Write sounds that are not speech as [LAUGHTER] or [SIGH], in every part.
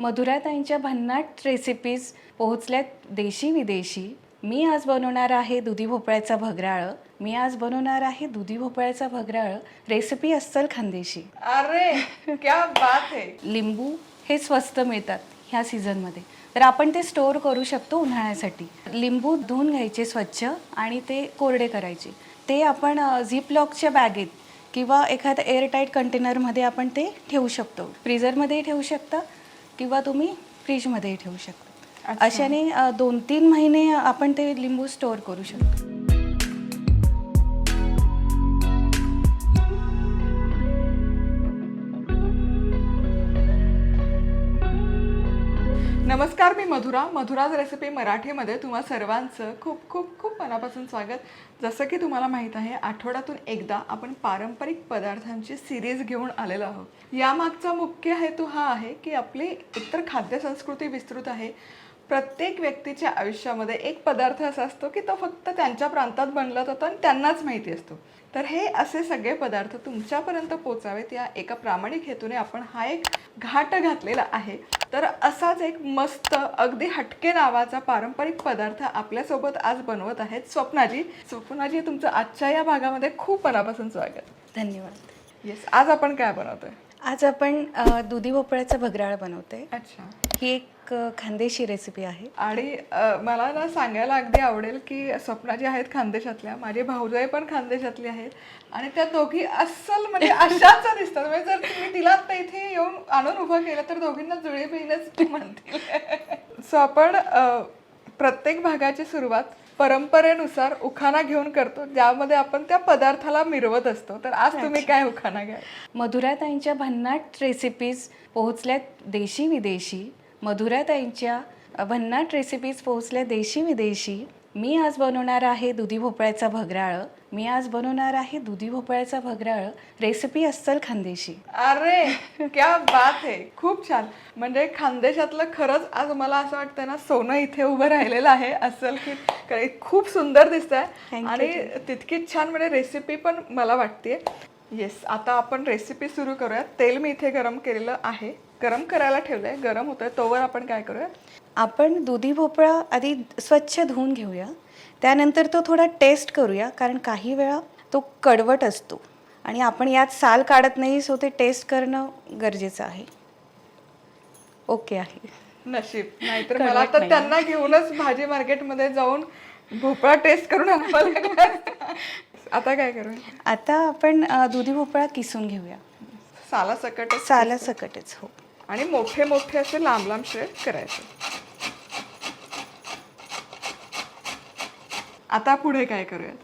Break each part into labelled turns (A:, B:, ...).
A: मधुराताईंच्या भन्नाट रेसिपीज पोहोचल्यात देशी विदेशी मी आज बनवणार आहे दुधी भोपळ्याचा भगराळ. मी आज बनवणार आहे दुधी भोपळ्याचा भगराळ. रेसिपी अस्सल खानदेशी.
B: अरे क्या बात है.
A: लिंबू हे स्वस्त मिळतात ह्या सीझनमध्ये तर आपण ते स्टोअर करू शकतो उन्हाळ्यासाठी. लिंबू धुवून घ्यायचे स्वच्छ आणि ते कोरडे करायचे. ते आपण झिप लॉकच्या बॅगेत किंवा एखाद्या एअरटाईट कंटेनरमध्ये आपण ते ठेवू शकतो. फ्रीझरमध्ये ठेवू शकता. किंवा तुम्ही फ्रीजमध्ये ठेवू शकता. अशाने दोन तीन महिने आपण ते लिंबू स्टोअर करू शकतो.
B: नमस्कार मी मधुरा. मधुराज रेसिपी मराठीमध्ये तुम्हा सर्वांचं खूप खूप खूप मनापासून स्वागत. जसं की तुम्हाला माहीत आहे आठवड्यातून एकदा आपण पारंपरिक पदार्थांची सिरीज घेऊन आलेलो आहोत. यामागचा मुख्य हेतू हा आहे की आपली एकतर खाद्य संस्कृती विस्तृत आहे. प्रत्येक व्यक्तीच्या आयुष्यामध्ये एक पदार्थ असा असतो की तो फक्त त्यांच्या प्रांतात बनला जातो आणि त्यांनाच माहिती असतो. तर हे असे सगळे पदार्थ तुमच्यापर्यंत पोचावेत. या एका प्रामाणिक हेतूने आपण हा एक घाट घातलेला आहे. तर असाच एक मस्त अगदी हटके नावाचा पारंपरिक पदार्थ आपल्यासोबत आज बनवत आहेत स्वप्नाजी. स्वप्नाजी तुमचं आजच्या या भागामध्ये खूप मनापासून स्वागत.
A: धन्यवाद.
B: येस आज आपण काय बनवतोय?
A: आज आपण दुधी भोपळ्याचा भगराळ बनवते
B: अच्छा.
A: ही एक अ, खानदेशी रेसिपी आहे.
B: आणि मला ना सांगायला अगदी आवडेल की स्वप्ना जी आहेत खानदेशातल्या माझी भाऊजाई पण खानदेशातली आहेत. आणि त्या दोघी अस्सल म्हणजे अशाच दिसतात. म्हणजे जर तुम्ही तिला आता इथे येऊन आणून उभं केलं तर दोघींना जुळे बहीणच म्हणतील. सो आपण प्रत्येक भागाची सुरुवात परंपरेनुसार उखाणा घेऊन करतो. ज्यामध्ये आपण त्या पदार्थाला मिरवत असतो. तर आज तुम्ही काय उखाणा घ्या
A: मधुराताईंच्या भन्नाट रेसिपीज पोहोचल्यात देशी विदेशी मधुराताईंच्या भन्नाट रेसिपीज पोहोचल्या देशी विदेशी. मी आज बनवणार आहे दुधी भोपळ्याचा भगराळ. मी आज बनवणार आहे दुधी भोपळ्याचा भगराळ. रेसिपी अस्सल खानदेशी.
B: अरे क्या बात है खूप छान. म्हणजे खानदेशातलं खरंच आज मला असं वाटतं ना सोनं इथे उभं राहिलेलं आहे असेल की खूप सुंदर दिसत आहे आणि तितकीच छान म्हणजे रेसिपी पण मला वाटते येस आता आपण रेसिपी सुरू करूया. तेल मी इथे गरम केलेलं आहे. गरम करायला ठेवलंय गरम होतंय तोवर आपण काय करूया
A: आपण दुधी भोपळा आधी स्वच्छ धुवून घेऊया. त्यानंतर तो थोडा टेस्ट करूया कारण काही वेळा तो कडवट असतो. आणि आपण यात साल काढत नाही सो ते टेस्ट करणं गरजेचं आहे. ओके आहे.
B: नशीब. नाहीतर
A: कडवट
B: मला तर
A: नाही.
B: त्यांना घेऊनच भाजी मार्केटमध्ये जाऊन भोपळा टेस्ट करून आणावं लागला आता काय करूया?
A: आता आपण अ, दुधी भोपळा किसून घेऊया.
B: साला सकट
A: साला सकटच हो.
B: आणि मोठे मोठे असे लांब लांब शेड करायचे. आता पुढे काय करूयात?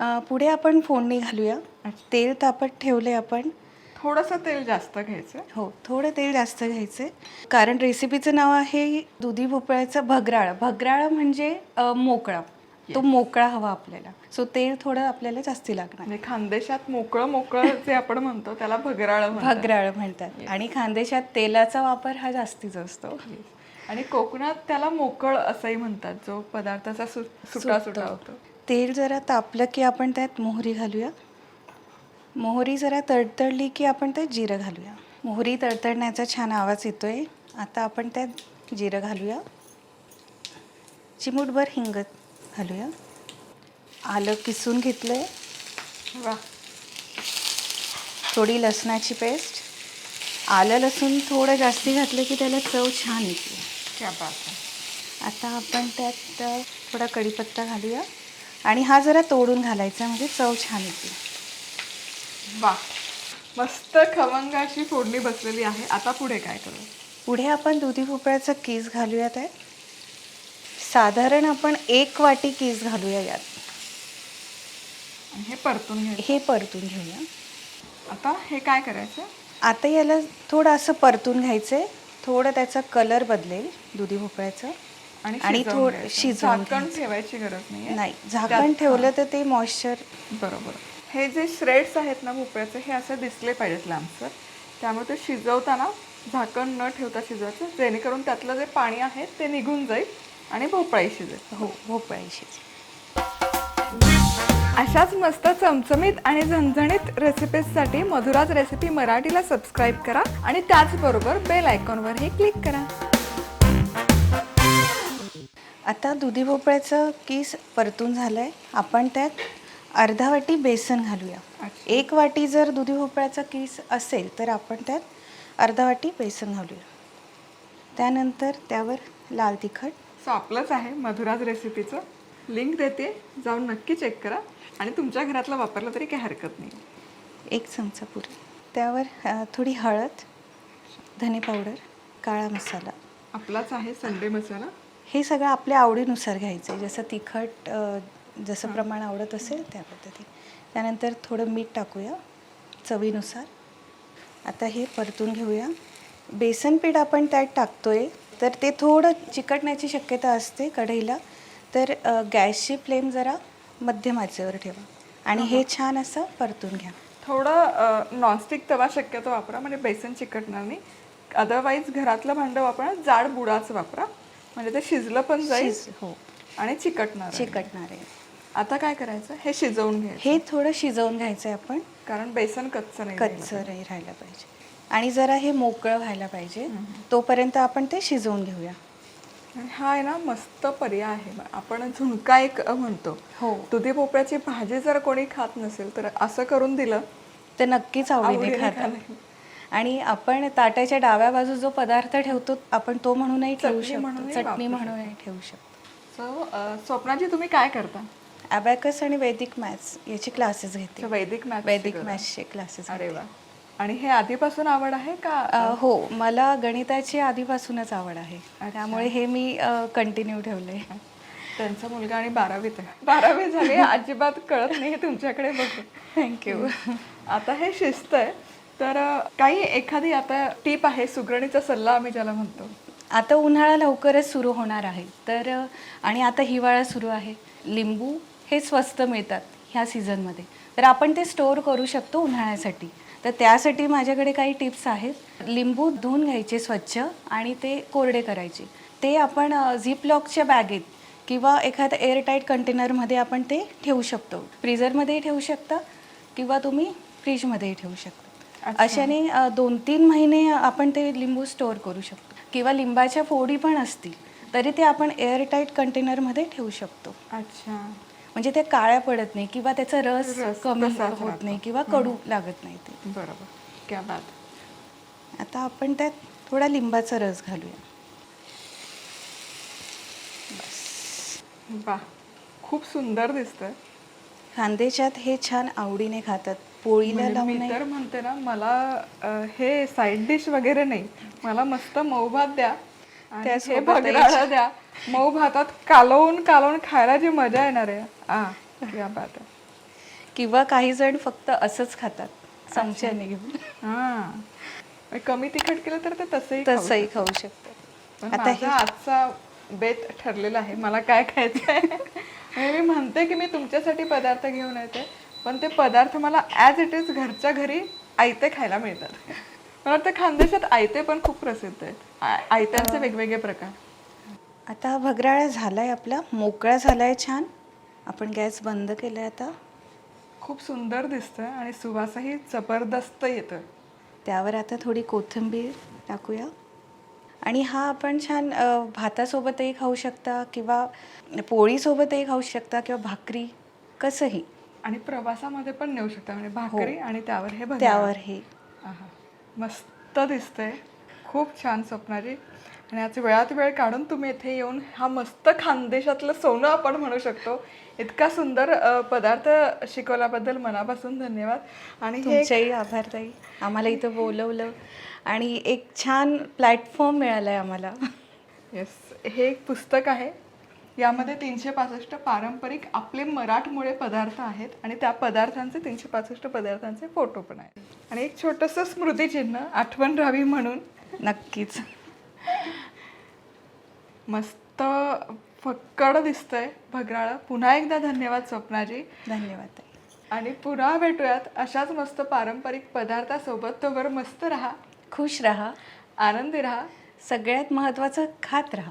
A: अ, पुढे आपण फोडणी घालूया. तेल तापत ठेवले आपण.
B: थोडंसं तेल जास्त घ्यायचं.
A: हो थोडं तेल जास्त घ्यायचं. कारण रेसिपीचं नाव आहे दुधी भोपळ्याचा भगराळ. भगराळ म्हणजे अ, मोकळा. तो मोकळा हवा आपल्याला. सो तेल थोडं आपल्याला जास्ती लागणार.
B: म्हणजे खानदेशात मोकळं मोकळं जे आपण म्हणतो त्याला भगराळ
A: भगराळ म्हणतात. आणि खानदेशात तेलाचा वापर हा जास्तीच असतो.
B: आणि कोकणात त्याला मोकळ असंही म्हणतात जो पदार्थाचा सुटा सुटा होतो.
A: तेल जरा तापलं की आपण त्यात मोहरी घालूया. मोहरी जरा तडतडली की आपण त्यात जिरं घालूया. मोहरी तडतडण्याचा छान आवाज येतोय. आता आपण त्यात जिरं घालूया. चिमूटभर हिंग घालूया. आलं किसून घेतलंय.
B: वा.
A: थोडी लसणाची पेस्ट. आलं लसूण थोडं जास्ती घातलं की त्याला चव छान येते.
B: क्या बात आहे.
A: आता आपण त्यात थोडा कढीपत्ता घालूया. आणि हा जरा तोडून घालायचा म्हणजे चव छान येते.
B: वा. मस्त अशी फोडणी बसलेली आहे. आता पुढे काय करू?
A: पुढे आपण दुधी भोपळ्याचा कीस घालूया त्यात साधारण आपण एक वाटी कीस घालूया यात?
B: हे परतून घ्यायचं
A: हे परतून घेऊया.
B: आता हे काय करायचं?
A: आता याला थोडं असं परतून घ्यायचं आहे थोडं त्याचा कलर बदलेल दुधी भोपळ्याचं. आणि थोडं. शिजवून
B: झाकण. ठेवायची गरज नाही
A: नाही झाकण ठेवलं तर ते मॉइश्चर
B: बरोबर. हे जे श्रेड्स आहेत ना भोपळ्याचे हे असे दिसले पाहिजेत लांबसर. त्यामुळे ते शिजवताना झाकण न ठेवता शिजवायचं. जेणेकरून त्यातलं जे पाणी आहे ते निघून जाईल. आणि भोपळाही शिजेल
A: हो भोपळा शिज
B: अशाच मस्त चमचमीत आणि झणझणीत रेसिपीजसाठी मधुराज रेसिपी मराठीला सबस्क्राईब करा आणि त्याचबरोबर बेल आयकॉनवरही क्लिक करा.
A: आता दुधी भोपळ्याचं किस परतून झालंय आपण त्यात अर्धा वाटी बेसन घालूया. एक वाटी जर दुधी भोपळ्याचा किस असेल तर आपण त्यात अर्धा वाटी बेसन घालूया. त्यानंतर त्यावर लाल तिखट
B: सो आपलंच आहे मधुराज रेसिपीचं. लिंक देते. जाऊन नक्की चेक करा. आणि तुमच्या घरातलं वापरलं तरी काही हरकत नाही.
A: एक चमचा पुरी. त्यावर थोडी हळद धने पावडर काळा मसाला.
B: आपलाच आहे संडे मसाला.
A: हे सगळं आपल्या आवडीनुसार घ्यायचं आहे. जसं तिखट जसं प्रमाण आवडत असेल त्या पद्धतीने त्यानंतर थोडं मीठ टाकूया चवीनुसार. आता हे परतून घेऊया. बेसन पीठ आपण त्यात टाकतोय. तर ते थोडं चिकटण्याची शक्यता असते कढईला. तर गॅसची फ्लेम जरा मध्यम आचेवर ठेवा. आणि हे छान असं परतून घ्या.
B: थोडं नॉनस्टिक तवा शक्यतो वापरा म्हणजे बेसन चिकटणार नाही. अदरवाईज घरातलं भांडं वापरा जाड बुडाचं वापरा. म्हणजे ते शिजलं पण जाईल
A: हो.
B: आणि चिकटणार.
A: चिकटणार आहे.
B: आता काय करायचं? हे शिजवून घ्यायचं.
A: हे थोडं शिजवून घ्यायचं आहे आपण.
B: कारण बेसन कच्चं नाही राहिलं.
A: कच्चं नाही राहायला पाहिजे. आणि जरा हे मोकळं व्हायला पाहिजे. तोपर्यंत आपण ते शिजवून घेऊया.
B: हा आहे ना मस्त पर्याय आहे. आपण झुणका एक म्हणतो.
A: हो.
B: दुधी भोपळ्याची भाजी जर कोणी खात नसेल तर असं करून दिलं
A: ते नक्कीच आवडीने खातात. आणि आपण ताटाच्या डाव्या बाजू जो पदार्थ ठेवतो आपण तो म्हणूनही ठेवू शकतो. चटणी म्हणूनही ठेवू शकतो.
B: सो स्वप्नाजी तुम्ही काय करता?
A: अबॅकस आणि वैदिक मॅथ्स याचे क्लासेस घेते.
B: वैदिक मॅथ्स
A: वैदिक मॅथ्सचे क्लासेस
B: अरे वा. आणि हे आधीपासून आवड आहे का?
A: हो मला गणिताची आधीपासूनच आवड आहे. त्यामुळे हे मी कंटिन्यू ठेवले
B: त्यांचा मुलगा आणि बारावीत आहे. बारावी झाली अजिबात कळत नाही तुमच्याकडे बघ
A: थँक्यू
B: आता हे शिस्त आहे. तर काही एखादी आता टीप आहे सुगरणीचा सल्ला आम्ही ज्याला म्हणतो?
A: आता उन्हाळा लवकरच सुरू होणार आहे. तर आणि आता हिवाळा सुरू आहे. लिंबू हे स्वस्त मिळतात ह्या सीझनमध्ये तर आपण ते स्टोअर करू शकतो उन्हाळ्यासाठी. तर त्यासाठी माझ्याकडे काही टिप्स आहेत. लिंबू धुवून घ्यायचे स्वच्छ आणि ते कोरडे करायचे. ते आपण झिप लॉकच्या बॅगेत किंवा एखाद्या एअरटाईट कंटेनरमध्ये आपण ते ठेवू शकतो. फ्रीझरमध्येही ठेवू शकता किंवा तुम्ही फ्रीजमध्येही ठेवू शकता. अशाने दोन तीन महिने आपण ते लिंबू स्टोअर करू शकतो. किंवा लिंबाच्या फोडी पण असतील तरी ते आपण एअरटाईट कंटेनरमध्ये ठेवू शकतो.
B: अच्छा.
A: म्हणजे ते काळ्या पडत नाही किंवा त्याचा रस
B: रस
A: कमी
B: तसाच
A: होत
B: राहतो.
A: नाही किंवा कडू लागत नाही ते.
B: बरोबर. क्या बात.
A: आता आपण त्यात थोडा लिंबाचा रस घालूया.
B: वा खूप सुंदर दिसतंय.
A: खांदेशात हे छान आवडीने खातात. पोळीला
B: म्हणजे
A: लावून
B: मी तर म्हणते ना मला अ, हे साईड डिश वगैरे नाही. मला मस्त मऊ भात द्या. आणि हे द्या. मऊ भातात कालवून कालवून खायला जी मजा येणार आहे क्या बात.
A: किंवा काही जण फक्त असंच खातात. चमच्याने घेऊन
B: हा. कमी तिखट केलं तर ते तसंही
A: तसंही खाऊ शकतात.
B: पण माझा आजचा बेत ठरलेला आहे. मला काय खायचं आहे? मी म्हणते की मी तुमच्यासाठी पदार्थ घेऊन येते. पण ते पदार्थ मला ॲज इट इज घरच्या घरी आयते खायला मिळतात. मला वाटतं खानदेशात आयते पण खूप प्रसिद्ध आहेत. आयत्यांचे वेगवेगळे प्रकार.
A: आता हा भगराळा झालाय आपला. मोकळा झालाय छान. आपण गॅस बंद केलाय आता.
B: खूप सुंदर दिसतंय आणि सुवासही जबरदस्त येतं
A: त्यावर आता थोडी कोथिंबीर टाकूया. आणि हा आपण छान भातासोबतही खाऊ शकता किंवा पोळीसोबतही खाऊ शकता किंवा भाकरी कसंही.
B: आणि प्रवासामध्ये पण नेऊ शकता. म्हणजे भाकरी आणि त्यावर हे.
A: त्यावर हे.
B: आहा. मस्त दिसतंय. खूप छान स्वप्नाजी आणि आज वेळात वेळ काढून तुम्ही इथे येऊन हा मस्त खानदेशातलं सोनं आपण म्हणू शकतो. इतका सुंदर पदार्थ शिकवल्याबद्दल मनापासून धन्यवाद. आणि
A: तुमच्याही आभार ताई. आम्हाला इथं बोलवलं. आणि एक छान प्लॅटफॉर्म मिळाला आहे आम्हाला. [LAUGHS]
B: येस हे एक पुस्तक आहे. यामध्ये तीनशे पासष्ट पारंपरिक आपले मराठमोळे पदार्थ आहेत आणि त्या पदार्थांचे तीनशे पासष्ट पदार्थांचे फोटो पण आहेत. आणि एक छोटंसं स्मृतिचिन्ह आठवण राहावी म्हणून.
A: नक्कीच.
B: मस्त फक्कड दिसतंय. भगराळं पुन्हा एकदा धन्यवाद स्वप्नाजी.
A: धन्यवाद
B: आणि पुन्हा भेटूयात अशाच मस्त पारंपरिक पदार्थासोबत. तोवर मस्त राहा.
A: खुश राहा.
B: आनंदी राहा.
A: सगळ्यात महत्त्वाचं खात राहा.